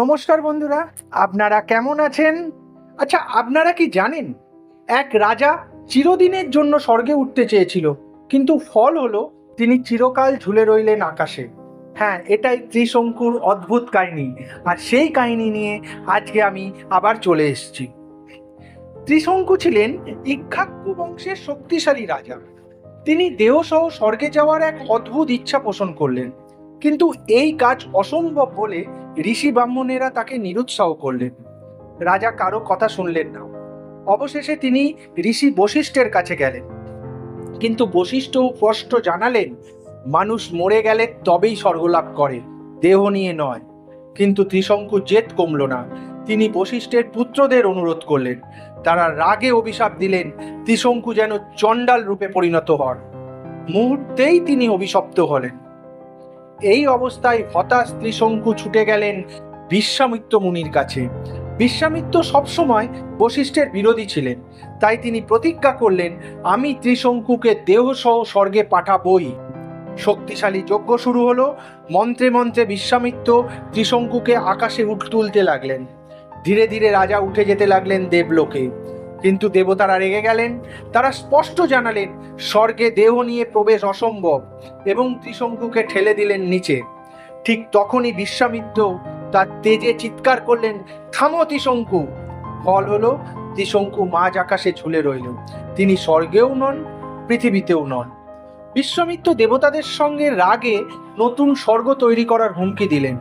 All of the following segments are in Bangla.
নমস্কার বন্ধুরা, আপনারা কেমন আছেন? আচ্ছা আপনারা কি জানেন, এক রাজা চিরদিনের জন্য স্বর্গে উঠতে চেয়েছিল, কিন্তু ফল হলো তিনি চিরকাল ঝুলে রইলেন আকাশে। হ্যাঁ এটাই ত্রিশঙ্কুর অদ্ভুত কাহিনী, আর সেই কাহিনী নিয়ে আজকে আমি আবার চলে এসেছি। ত্রিশঙ্কু ছিলেন ইক্ষাক্কু বংশের শক্তিশালী রাজা। তিনি দেহসহ স্বর্গে যাওয়ার এক অদ্ভুত ইচ্ছা পোষণ করলেন। কিন্তু এই কাজ অসম্ভব বলে ঋষি ব্রাহ্মণেরা তাকে নিরুৎসাহ করলেন। রাজা কারও কথা শুনলেন না। অবশেষে তিনি ঋষি বশিষ্ঠের কাছে গেলেন। কিন্তু বশিষ্ঠ স্পষ্ট জানালেন, মানুষ মরে গেলে তবেই স্বর্গলাভ করে, দেহ নিয়ে নয়। কিন্তু ত্রিশঙ্কু জেদ কমল না। তিনি বশিষ্ঠের পুত্রদের অনুরোধ করলেন। তারা রাগে অভিশাপ দিলেন, ত্রিশঙ্কু যেন চণ্ডাল রূপে পরিণত হন। মুহূর্তেই তিনি অভিশপ্ত হলেন। এই অবস্থায় হতাশ ত্রিশঙ্কু ছুটে গেলেন বিশ্বামিত্র মুনির কাছে। বিশ্বামিত্র সবসময় বশিষ্ঠের বিরোধী ছিলেন। তাই তিনি প্রতিজ্ঞা করলেন, আমি ত্রিশঙ্কুকে দেহসহ স্বর্গে পাঠাবই। শক্তিশালী যজ্ঞ শুরু হলো। মন্ত্রে মন্ত্রে বিশ্বামিত্র ত্রিশঙ্কুকে আকাশে উঠ তুলতে লাগলেন। ধীরে ধীরে রাজা উঠে যেতে লাগলেন দেবলোকে। কিন্তু দেবতারা রেগে গেলেন। তারা স্পষ্ট জানালেন, স্বর্গে দেহ নিয়ে প্রবেশ অসম্ভব এবং ত্রিশঙ্কুকে ঠেলে দিলেন নিচে। ঠিক তখনই বিশ্বামিত্র তার তেজে চিৎকার করলেন, থামো ত্রিশঙ্কু! ফল হলো, ত্রিশঙ্কু মাঝ আকাশে ঝুলে রইল। তিনি স্বর্গেও নন, পৃথিবীতেও নন। বিশ্বামিত্র দেবতাদের সঙ্গে রাগে নতুন স্বর্গ তৈরি করার হুমকি দিলেন।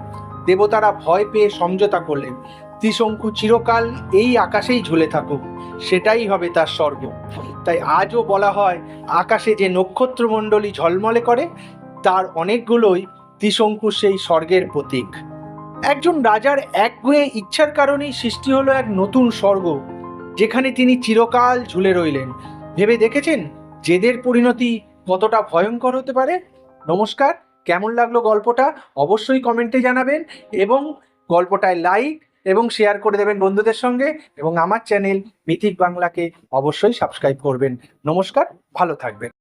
দেবতারা ভয় পেয়ে সমঝোতা করলেন, ত্রিশঙ্কু চিরকাল এই আকাশেই ঝুলে থাকুক। সেটাই হবে তার স্বর্গ। তাই আজও বলা হয়, আকাশে যে নক্ষত্রমণ্ডলী ঝলমলে করে, তার অনেকগুলোই ত্রিশঙ্কু সেই স্বর্গের প্রতীক। একজন রাজার একগুয়ে ইচ্ছার কারণেই সৃষ্টি হলো এক নতুন স্বর্গ, যেখানে তিনি চিরকাল ঝুলে রইলেন। ভেবে দেখেছেন? জেদের পরিণতি কতটা ভয়ঙ্কর হতে পারে? নমস্কার, কেমন লাগল গল্পটা? অবশ্যই কমেন্টে জানাবেন এবং গল্পটায় লাইক এবং শেয়ার করে দেবেন বন্ধুদের সঙ্গে এবং আমার চ্যানেল মিথিক বাংলাকে অবশ্যই সাবস্ক্রাইব করবেন। নমস্কার, ভালো থাকবেন।